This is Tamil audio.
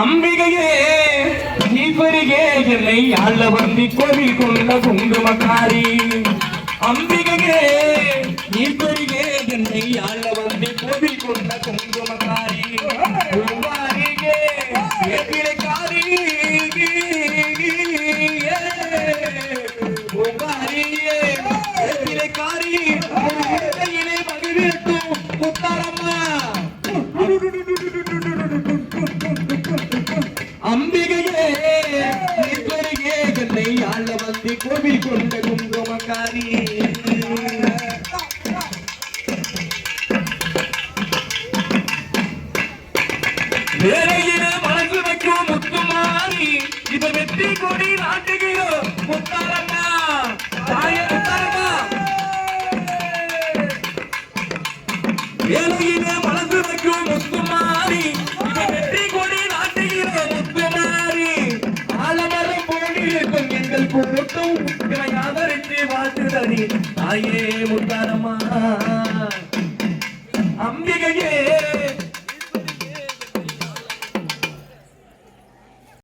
அம்பிகையே ஈஸ்வரியே என்னை ஆள வந்தி கோவில் கொண்ட குங்குமக்காரி. அம்பிகையே ஈஸ்வரியே என்னை ஆள வந்தி கோவில் கொண்ட குங்குமக்காரி. பூவாரியே அம்பிகையே பெருகே என்னை ஆள வந்து கோவில் கொண்ட குங்குமக்காரி. வேலையில மனசு வைக்கும் முத்துமாரி இத வெற்றி கொடி நாட்டுகிறோம் முத்தாரம்மா மனசு வைக்கும் முத்துமாரி போலிருக்கும் எங்கள் கூட்டம் இவை ஆதரித்து வாழ்த்துதடி தாயே முத்தாரம்மா.